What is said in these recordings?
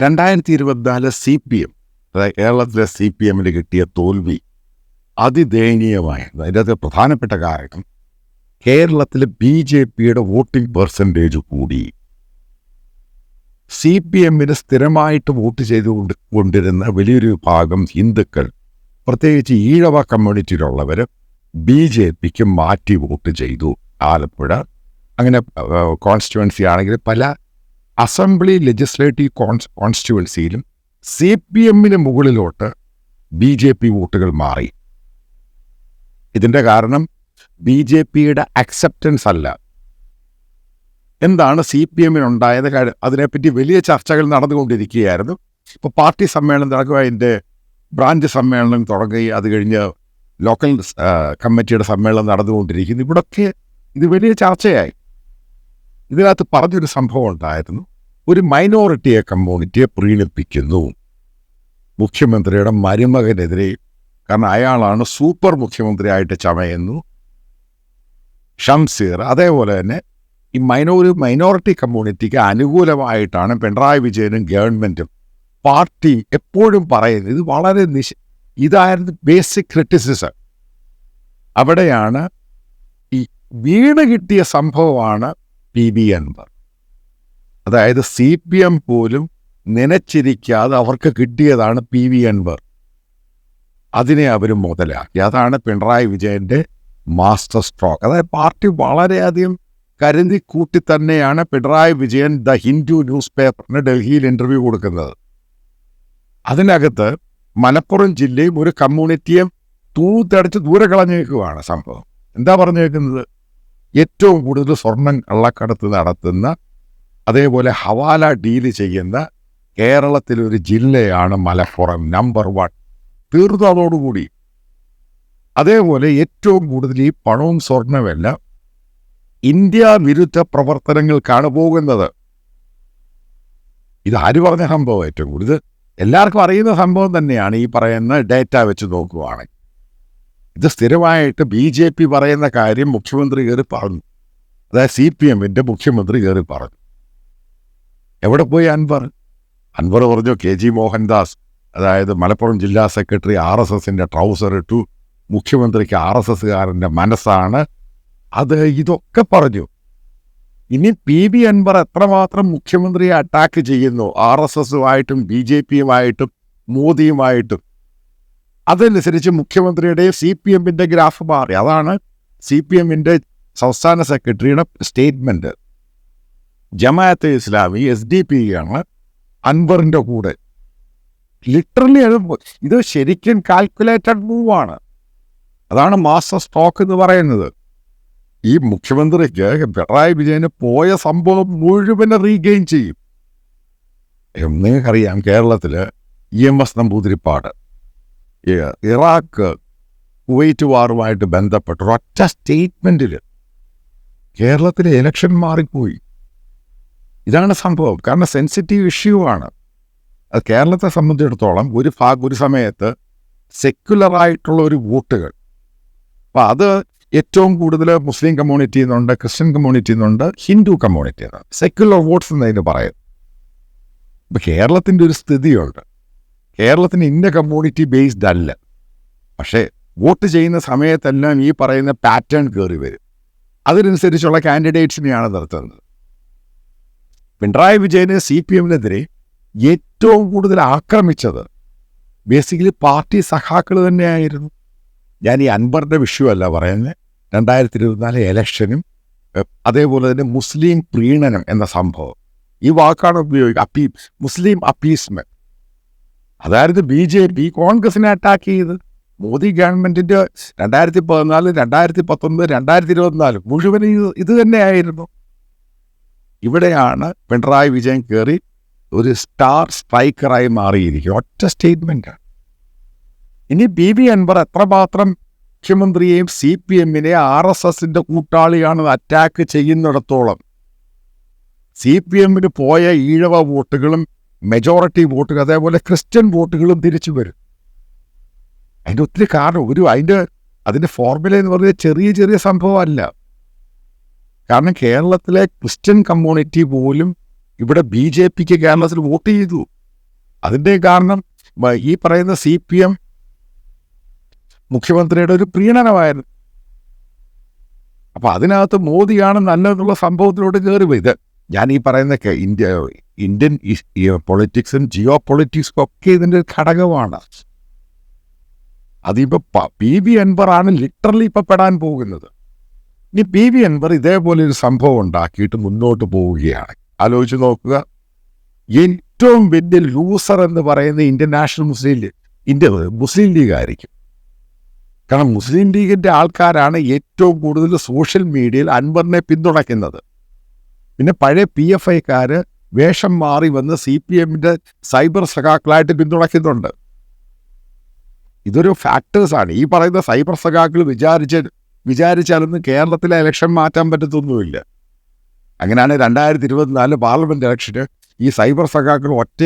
രണ്ടായിരത്തി ഇരുപത്തിനാല് C P M അതായത് കേരളത്തിലെ സി പി എമ്മിന് കിട്ടിയ തോൽവി അതിദയനീയമായിരുന്നു അതിന്റെ പ്രധാനപ്പെട്ട കാരണം കേരളത്തിൽ ബി ജെ പിയുടെ വോട്ടിംഗ് പെർസെന്റേജ് കൂടി. സി പി എമ്മിന് സ്ഥിരമായിട്ട് വോട്ട് ചെയ്തുകൊണ്ട് കൊണ്ടിരുന്ന വലിയൊരു വിഭാഗം ഹിന്ദുക്കൾ പ്രത്യേകിച്ച് ഈഴവ കമ്മ്യൂണിറ്റിയിലുള്ളവർ ബി ജെ പിക്ക് മാറ്റി വോട്ട് ചെയ്തു. ആലപ്പുഴ അങ്ങനെ കോൺസ്റ്റിറ്റ്യുവൻസി ആണെങ്കിൽ പല അസംബ്ലി ലെജിസ്ലേറ്റീവ് കോൺസ് കോൺസ്റ്റിറ്റ്യുവൻസിയിലും സി പി എമ്മിന് മുകളിലോട്ട് ബി ജെ പി വോട്ടുകൾ മാറി. ഇതിന്റെ കാരണം ബി ജെ പിയുടെ അക്സെപ്റ്റൻസ് അല്ല. എന്താണ് സി പി എമ്മിനുണ്ടായത്? കാര്യം അതിനെപ്പറ്റി വലിയ ചർച്ചകൾ നടന്നുകൊണ്ടിരിക്കുകയായിരുന്നു. ഇപ്പോൾ പാർട്ടി സമ്മേളനം നടക്കുക അതിന്റെ ബ്രാഞ്ച് സമ്മേളനം തുടങ്ങി അത് കഴിഞ്ഞ് ലോക്കൽ കമ്മിറ്റിയുടെ സമ്മേളനം നടന്നുകൊണ്ടിരിക്കുന്നു. ഇവിടൊക്കെ ഇത് വലിയ ചർച്ചയായി. ഇതിനകത്ത് പറഞ്ഞൊരു സംഭവം ഉണ്ടായിരുന്നു. ഒരു മൈനോറിറ്റിയെ കമ്മ്യൂണിറ്റിയെ പ്രീണിപ്പിക്കുന്നു. മുഖ്യമന്ത്രിയുടെ മരുമകനെതിരെ കാരണം അയാളാണ് സൂപ്പർ മുഖ്യമന്ത്രിയായിട്ട് ചമയുന്നു. ഷംസീർ അതേപോലെ തന്നെ ഈ മൈനോറി മൈനോറിറ്റി കമ്മ്യൂണിറ്റിക്ക് അനുകൂലമായിട്ടാണ് പിണറായി വിജയനും ഗവൺമെന്റും പാർട്ടിയും എപ്പോഴും പറയുന്നത്. ഇത് വളരെ നിശ ഇതായിരുന്നു ബേസിക് ക്രിറ്റിസിസം. അവിടെയാണ് ഈ വീണ് കിട്ടിയ സംഭവമാണ് പി ബി അൻവർ അതായത് സി പി എം പോലും നനച്ചിരിക്കാതെ അവർക്ക് കിട്ടിയതാണ് പി വി അൻവർ അതിനെ അവർ മുതലാക്കി. അതാണ് പിണറായി വിജയന്റെ മാസ്റ്റർ സ്ട്രോക്ക്. അതായത് പാർട്ടി വളരെയധികം കരുതി കൂട്ടി തന്നെയാണ് Pinarayi Vijayan the Hindu news പേപ്പറിന് ഡൽഹിയിൽ ഇന്റർവ്യൂ കൊടുക്കുന്നത്. അതിനകത്ത് മലപ്പുറം ജില്ലയും ഒരു കമ്മ്യൂണിറ്റിയും തൂത്തടിച്ച് ദൂരെ കളഞ്ഞേക്കുവാണ് സംഭവം. എന്താ പറഞ്ഞേക്കുന്നത്? ഏറ്റവും കൂടുതൽ സ്വർണം കള്ളക്കടത്ത് നടത്തുന്ന അതേപോലെ ഹവാല ഡീൽ ചെയ്യുന്ന കേരളത്തിലൊരു ജില്ലയാണ് മലപ്പുറം നമ്പർ വൺ. തീർന്നു അതോടുകൂടി. അതേപോലെ ഏറ്റവും കൂടുതൽ ഈ പണവും സ്വർണമെല്ലാം ഇന്ത്യ വിരുദ്ധ പ്രവർത്തനങ്ങൾക്കാണ് പോകുന്നത്. ഇത് ആര് പറഞ്ഞ സംഭവം ഏറ്റവും കൂടുതൽ? എല്ലാവർക്കും അറിയുന്ന സംഭവം തന്നെയാണ് ഈ പറയുന്ന ഡേറ്റ വെച്ച് നോക്കുവാണെങ്കിൽ. ഇത് സ്ഥിരമായിട്ട് ബി ജെ പി പറയുന്ന കാര്യം മുഖ്യമന്ത്രി കയറി പറഞ്ഞു. അതായത് സി പി എമ്മിന്റെ മുഖ്യമന്ത്രി കയറി പറഞ്ഞു. എവിടെ പോയി അൻവർ? അൻവർ പറഞ്ഞു കെ ജി മോഹൻദാസ് അതായത് മലപ്പുറം ജില്ലാ സെക്രട്ടറി ആർ എസ് എസിന്റെ ട്രൗസർ ഇട്ടു. മുഖ്യമന്ത്രിക്ക് ആർ എസ് എസ്സുകാരന്റെ മനസ്സാണ്. അത് ഇതൊക്കെ പറഞ്ഞു. ഇനി പി ബി അൻവർ എത്രമാത്രം മുഖ്യമന്ത്രിയെ അറ്റാക്ക് ചെയ്യുന്നു? ആർ എസ് എസുമായിട്ടും ബി ജെ പിയുമായിട്ടും മോദിയുമായിട്ടും. അതനുസരിച്ച് മുഖ്യമന്ത്രിയുടെ സി പി എമ്മിന്റെ ഗ്രാഫ് മാറി. അതാണ് സി പി എമ്മിന്റെ സംസ്ഥാന സെക്രട്ടറിയുടെ statement Jamaat e Islami S D P ആണ് അൻവറിന്റെ കൂടെ. ലിറ്ററലി അത് ഇത് ശരിക്കും കാൽക്കുലേറ്റഡ് മൂവാണ്. അതാണ് മാസ്റ്റർ സ്റ്റോക്ക് എന്ന് പറയുന്നത്. ഈ മുഖ്യമന്ത്രിക്ക് പിണറായി വിജയന് പോയ സംഭവം മുഴുവനെ റീഗെയിൻ ചെയ്യും. നിങ്ങൾക്കറിയാം കേരളത്തിൽ E M S Namboodiripad. Iraq Kuwait വാറുമായിട്ട് ബന്ധപ്പെട്ട ഒറ്റ സ്റ്റേറ്റ്മെന്റിൽ കേരളത്തിലെ ഇലക്ഷൻ മാറിപ്പോയി. ഇതാണ് സംഭവം. കാരണം സെൻസിറ്റീവ് ഇഷ്യൂ ആണ്. അത് കേരളത്തെ സംബന്ധിച്ചിടത്തോളം ഒരു ഭാഗ ഒരു സമയത്ത് സെക്യുലറായിട്ടുള്ള ഒരു വോട്ടുകൾ. അപ്പം അത് ഏറ്റവും കൂടുതൽ മുസ്ലിം കമ്മ്യൂണിറ്റി നിന്നുണ്ട് ക്രിസ്ത്യൻ കമ്മ്യൂണിറ്റി നിന്നുണ്ട് ഹിന്ദു കമ്മ്യൂണിറ്റി സെക്യുലർ വോട്ട്സ് എന്നതിന് പറയും. ഇപ്പം കേരളത്തിന്റെ ഒരു സ്ഥിതിയുണ്ട്. കേരളത്തിന് ഇന്ന കമ്മ്യൂണിറ്റി ബേസ്ഡ് അല്ല. പക്ഷേ വോട്ട് ചെയ്യുന്ന സമയത്തെല്ലാം ഈ പറയുന്ന പാറ്റേൺ കയറി വരും. അതിനനുസരിച്ചുള്ള കാൻഡിഡേറ്റ്സിനെയാണ് നിർത്തുന്നത് പിണറായി വിജയന് സി പി എമ്മിനെതിരെ ഏറ്റവും കൂടുതൽ ആക്രമിച്ചത് ബേസിക്കലി പാർട്ടി സഖാക്കൾ തന്നെയായിരുന്നു. ഞാൻ ഈ അൻബറിന്റെ വിഷയമല്ല പറയുന്നത് രണ്ടായിരത്തി ഇരുപത്തിനാല് ഇലക്ഷനും അതേപോലെ തന്നെ മുസ്ലിം പ്രീണനം എന്ന സംഭവം. ഈ വാക്കാണ് ഉപയോഗിക്കുക അപ്പീ മുസ്ലിം അപ്പീസ്മെന്റ് അതായത് ബി ജെ പി കോൺഗ്രസിനെ അറ്റാക്ക് ചെയ്ത് മോദി ഗവൺമെന്റിന്റെ രണ്ടായിരത്തി പതിനാല് രണ്ടായിരത്തി പത്തൊമ്പത് രണ്ടായിരത്തി ഇരുപത്തിനാല് മുഴുവൻ ഇത് തന്നെയായിരുന്നു. ഇവിടെയാണ് പിണറായി വിജയൻ കയറി ഒരു സ്റ്റാർ സ്ട്രൈക്കറായി മാറിയിരിക്കും ഒറ്റ സ്റ്റേറ്റ്മെന്റ് ഇനി ബി ബി അൻവർ എത്രമാത്രം മുഖ്യമന്ത്രിയെയും സി പി എമ്മിനെ ആർ എസ് എസിന്റെ കൂട്ടാളിയാണ് അറ്റാക്ക് ചെയ്യുന്നിടത്തോളം സി പി എമ്മിന് പോയ ഈഴവ വോട്ടുകളും മെജോറിറ്റി വോട്ടുകൾ അതേപോലെ ക്രിസ്ത്യൻ വോട്ടുകളും തിരിച്ചു വരും. അതിന്റെ ഒത്തിരി കാരണം. ഒരു അതിന്റെ അതിന്റെ ഫോർമുല എന്ന് പറഞ്ഞാൽ ചെറിയ ചെറിയ സംഭവമല്ല. കാരണം കേരളത്തിലെ ക്രിസ്ത്യൻ കമ്മ്യൂണിറ്റി പോലും ഇവിടെ ബി ജെ പിക്ക് കേരളത്തിൽ വോട്ട് ചെയ്തു. അതിന്റെ കാരണം ഈ പറയുന്ന സി പി എം മുഖ്യമന്ത്രിയുടെ ഒരു പ്രീണനമായിരുന്നു. അപ്പം അതിനകത്ത് മോദിയാണ് നല്ലതെന്നുള്ള സംഭവത്തിലോട്ട് കയറി ഇത് ഞാൻ ഈ പറയുന്ന ഇന്ത്യ ഇന്ത്യൻ പൊളിറ്റിക്സും ജിയോ പൊളിറ്റിക്സും ഒക്കെ ഇതിന്റെ ഘടകമാണ്. അതിപ്പോൾ പ- വി അൻവറാണ് ലിറ്ററലി ഇപ്പൊ പെടാൻ പോകുന്നത്. ഇനി പി വി അൻവർ ഇതേപോലെ ഒരു സംഭവം ഉണ്ടാക്കിയിട്ട് മുന്നോട്ട് പോവുകയാണ്. ആലോചിച്ച് നോക്കുക. ഏറ്റവും വലിയ ലൂസർ എന്ന് പറയുന്ന Indian national Muslim league India Muslim league ആയിരിക്കും. കാരണം മുസ്ലിം ലീഗിന്റെ ആൾക്കാരാണ് ഏറ്റവും കൂടുതൽ സോഷ്യൽ മീഡിയയിൽ അൻവറിനെ പിന്തുണയ്ക്കുന്നത്. പിന്നെ പഴയ പി എഫ് ഐക്കാര് വേഷം മാറി വന്ന് സി പി എമ്മിന്റെ സൈബർ സഖാക്കളായിട്ട് പിന്തുണയ്ക്കുന്നുണ്ട്. ഇതൊരു ഫാക്ടേഴ്സാണ് ഈ പറയുന്ന സൈബർ സഖാക്കൾ വിചാരിച്ച് വിചാരിച്ചാലൊന്നും കേരളത്തിലെ ഇലക്ഷൻ മാറ്റാൻ പറ്റത്തൊന്നുമില്ല. അങ്ങനെയാണ് രണ്ടായിരത്തി ഇരുപത്തിനാല് പാർലമെന്റ് ഇലക്ഷന് ഈ സൈബർ സഖാക്കൾ ഒറ്റ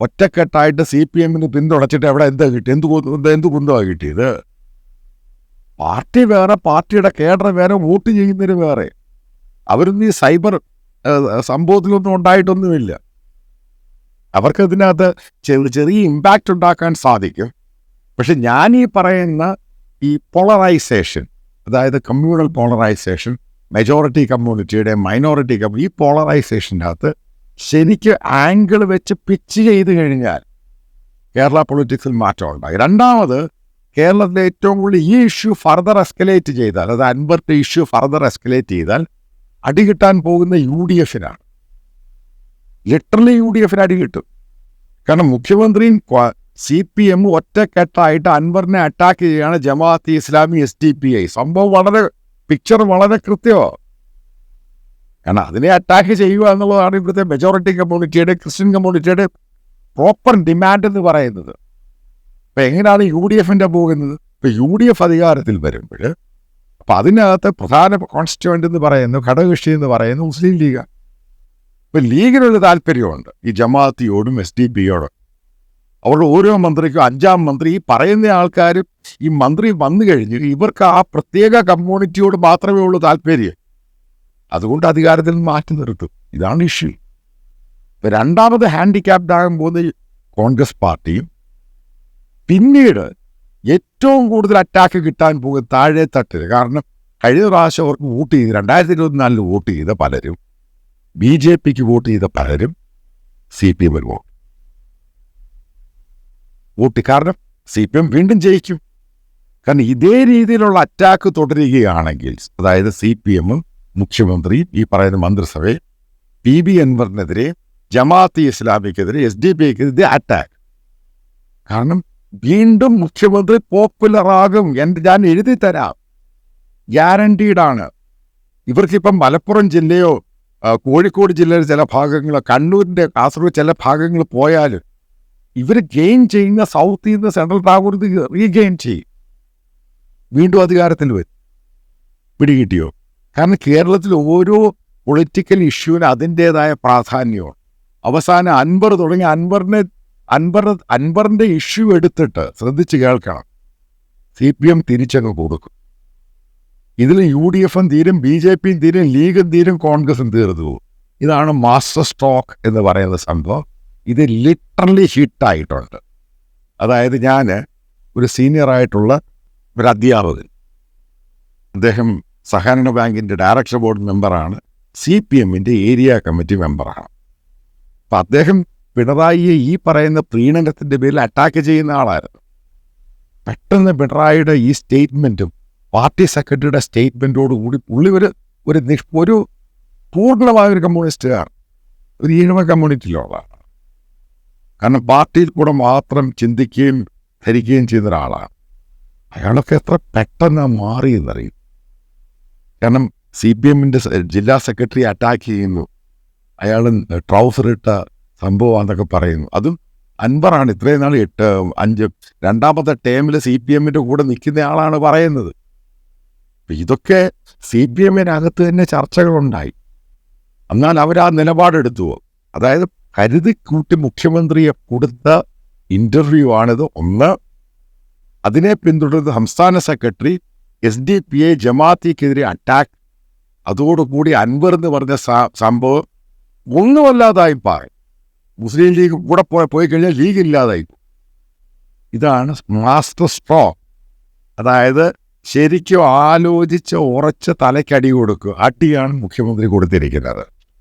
ഒറ്റക്കെട്ടായിട്ട് സി പി എമ്മിന് പിന്തുണച്ചിട്ട് എവിടെ എന്താ കിട്ടി? എന്ത് എന്ത് കുന്തമാണ് കിട്ടിയത്? പാർട്ടി വേറെ പാർട്ടിയുടെ കേഡർ വേറെ വോട്ട് ചെയ്യുന്നതിന് വേറെ. അവരൊന്നും ഈ സൈബർ സംഭവത്തിലൊന്നും ഉണ്ടായിട്ടൊന്നുമില്ല. അവർക്ക് ഇതിനകത്ത് ചെറിയ ഇമ്പാക്റ്റ് ഉണ്ടാക്കാൻ സാധിക്കും. പക്ഷെ ഞാൻ ഈ പറയുന്ന ഈ പോളറൈസേഷൻ അതായത് കമ്മ്യൂണൽ പോളറൈസേഷൻ മെജോറിറ്റി കമ്മ്യൂണിറ്റിയുടെ മൈനോറിറ്റി കമ്മ്യൂണി ഈ പോളറൈസേഷന്റെ അകത്ത് ശരിക്ക് ആംഗിൾ വെച്ച് പിച്ച് ചെയ്ത് കഴിഞ്ഞാൽ കേരള പൊളിറ്റിക്സിൽ മാറ്റം ഉണ്ടായി രണ്ടാമത് കേരളത്തിലെ ഏറ്റവും കൂടുതൽ ഈ ഇഷ്യൂ ഫർദർ എസ്കലേറ്റ് ചെയ്താൽ അത് അൻപത്തെ ഇഷ്യൂ ഫർദർ എസ്കലേറ്റ് ചെയ്താൽ അടി കിട്ടാൻ പോകുന്ന യു ഡി എഫിനാണ്. ലിറ്ററലി യു ഡി എഫിന് അടി കിട്ടും. കാരണം മുഖ്യമന്ത്രിയും സി പി എം ഒറ്റക്കെട്ടായിട്ട് അൻവറിനെ അറ്റാക്ക് ചെയ്യുകയാണ് Jamaat Islami S D P I. സംഭവം വളരെ പിക്ചർ വളരെ കൃത്യമാണ് കാരണം അതിനെ അറ്റാക്ക് ചെയ്യുക എന്നുള്ളതാണ് ഇവിടുത്തെ മെജോറിറ്റി കമ്മ്യൂണിറ്റിയുടെ ക്രിസ്ത്യൻ കമ്മ്യൂണിറ്റിയുടെ പ്രോപ്പർ ഡിമാൻഡ് എന്ന് പറയുന്നത്. അപ്പം എങ്ങനെയാണ് യു ഡി എഫിന്റെ പോകുന്നത്? ഇപ്പം യു ഡി എഫ് അധികാരത്തിൽ വരുമ്പോൾ അപ്പം അതിനകത്ത് പ്രധാന കോൺസ്റ്റിറ്റ്യൂവന്റ് എന്ന് പറയുന്നു ഘടകകക്ഷി എന്ന് പറയുന്നു മുസ്ലിം ലീഗാണ് ഇപ്പം ലീഗിനൊരു താല്പര്യമുണ്ട് ഈ ജമാഅത്തിയോടും എസ് ഡി പിയോടും. അവരുടെ ഓരോ മന്ത്രിക്കും അഞ്ചാം മന്ത്രി ഈ പറയുന്ന ആൾക്കാരും ഈ മന്ത്രി വന്നു കഴിഞ്ഞ് ഇവർക്ക് ആ പ്രത്യേക കമ്മ്യൂണിറ്റിയോട് മാത്രമേ ഉള്ളൂ താല്പര്യം. അതുകൊണ്ട് അധികാരത്തിൽ നിന്ന് മാറ്റി നിർത്തും. ഇതാണ് ഇഷ്യൂ ഇപ്പം രണ്ടാമത് ഹാൻഡിക്യാപ്ഡ് ആകാൻ പോകുന്ന കോൺഗ്രസ് പാർട്ടിയും പിന്നീട് ഏറ്റവും കൂടുതൽ അറ്റാക്ക് കിട്ടാൻ പോകും താഴെ തട്ടിൽ കാരണം കഴിഞ്ഞ പ്രാവശ്യം അവർക്ക് വോട്ട് ചെയ്ത് രണ്ടായിരത്തി ഇരുപത്തിനാലിൽ വോട്ട് ചെയ്ത പലരും ബി ജെ പിക്ക് വോട്ട് ചെയ്ത പലരും സി പി എമ്മിൽ വോട്ട്. വോട്ട് കാരണം സി പി എം വീണ്ടും ജയിക്കും. കാരണം ഇതേ രീതിയിലുള്ള അറ്റാക്ക് തുടരുകയാണെങ്കിൽ അതായത് സി പി എമ്മും മുഖ്യമന്ത്രിയും ഈ പറയുന്ന മന്ത്രിസഭയും പി ബി അൻവറിനെതിരെ ജമാഅത്ത് ഇസ്ലാമിക്കെതിരെ എസ് ഡി പിക്കെതിരെ അറ്റാക്ക് കാരണം വീണ്ടും മുഖ്യമന്ത്രി പോപ്പുലർ ആകും എന്ന് ഞാൻ എഴുതി തരാം. ഗ്യാരണ്ടീഡാണ് ഇവർക്കിപ്പം മലപ്പുറം ജില്ലയോ കോഴിക്കോട് ജില്ലയിലെ ചില ഭാഗങ്ങളോ കണ്ണൂരിന്റെ കാസർഗോഡ് ചില ഭാഗങ്ങൾ പോയാൽ ഇവർ ഗെയിൻ ചെയ്യുന്ന സൗത്തിൽ നിന്ന് സെൻട്രൽ താകൂർത്ത് റീഗെയിൻ ചെയ്യും. വീണ്ടും അധികാരത്തിൽ വരും. പിടികിട്ടിയോ? കാരണം കേരളത്തിൽ ഓരോ പൊളിറ്റിക്കൽ ഇഷ്യൂവിന് അതിന്റേതായ പ്രാധാന്യമാണ്. അവസാനം അൻവർ തുടങ്ങി. അൻവറിനെ അൻവർ അൻബറിന്റെ ഇഷ്യൂ എടുത്തിട്ട് ശ്രദ്ധിച്ച് കേൾക്കണം. സി പി എം തിരിച്ചങ്ങ് കൊടുക്കും. ഇതിൽ യു ഡി എഫും തീരും ബി ജെ പിയും തീരും ലീഗും തീരും കോൺഗ്രസും തീർന്നു പോകും. ഇതാണ് മാസ്റ്റർ സ്ട്രോക്ക് എന്ന് പറയുന്ന സംഭവം. ഇത് ലിറ്ററലി ഹിറ്റായിട്ടുണ്ട്. അതായത് ഞാൻ ഒരു സീനിയറായിട്ടുള്ള ഒരു അധ്യാപകൻ. അദ്ദേഹം സഹകരണ ബാങ്കിന്റെ ഡയറക്ടർ ബോർഡ് മെമ്പറാണ് സി പി എമ്മിന്റെ ഏരിയ കമ്മിറ്റി മെമ്പറാണ്. അപ്പം അദ്ദേഹം പിണറായിയെ ഈ പറയുന്ന പ്രീണനത്തിന്റെ പേരിൽ അറ്റാക്ക് ചെയ്യുന്ന ആളായിരുന്നു. പെട്ടെന്ന് പിണറായിയുടെ ഈ സ്റ്റേറ്റ്മെന്റും പാർട്ടി സെക്രട്ടറിയുടെ സ്റ്റേറ്റ്മെന്റോട് കൂടി പുള്ളി ഒരു ഒരു നിഷ് ഒരു പൂർണമായ ഒരു കമ്മ്യൂണിസ്റ്റുകാർ ഒരു ഈഴവ കമ്മ്യൂണിറ്റിയിലുള്ളതാണ് കാരണം പാർട്ടിയിൽ കൂടെ മാത്രം ചിന്തിക്കുകയും ധരിക്കുകയും ചെയ്യുന്ന ഒരാളാണ്. അയാളൊക്കെ എത്ര പെട്ടെന്ന് മാറിയെന്നറിയും കാരണം സി പി എമ്മിന്റെ ജില്ലാ സെക്രട്ടറി അറ്റാക്ക് ചെയ്യുന്നു. അയാൾ ട്രൗസർ ഇട്ട സംഭവമാണെന്നൊക്കെ പറയുന്നു. അതും അൻവറാണ് ഇത്രയും നാൾ എട്ട് അഞ്ച് രണ്ടാമത്തെ ടേമിൽ സി പി എമ്മിന്റെ കൂടെ നിൽക്കുന്ന ആളാണ് പറയുന്നത്. ഇതൊക്കെ സി പി എമ്മിനകത്ത് തന്നെ ചർച്ചകളുണ്ടായി. എന്നാൽ അവർ ആ നിലപാടെടുത്തു അതായത് കരുതി കൂട്ടി മുഖ്യമന്ത്രിയെ കൊടുത്ത ഇന്റർവ്യൂ ആണിത്. ഒന്ന് അതിനെ പിന്തുടർന്ന് സംസ്ഥാന secretary S D P A ജമാഅത്തിക്കെതിരെ attack അതോടുകൂടി അൻവർ എന്ന് പറഞ്ഞ സംഭവം ഒന്നുമല്ലാതായി പറയും മുസ്ലിം ലീഗ് കൂടെ പോയി പോയി കഴിഞ്ഞാൽ ലീഗ് ഇല്ലാതായി. ഇതാണ് മാസ്റ്റർ സ്ട്രോ. അതായത് ശരിക്കും ആലോചിച്ച് ഉറച്ച തലയ്ക്കടി കൊടുക്കുക. അടിയാണ് മുഖ്യമന്ത്രി കൊടുത്തിരിക്കുന്നത്.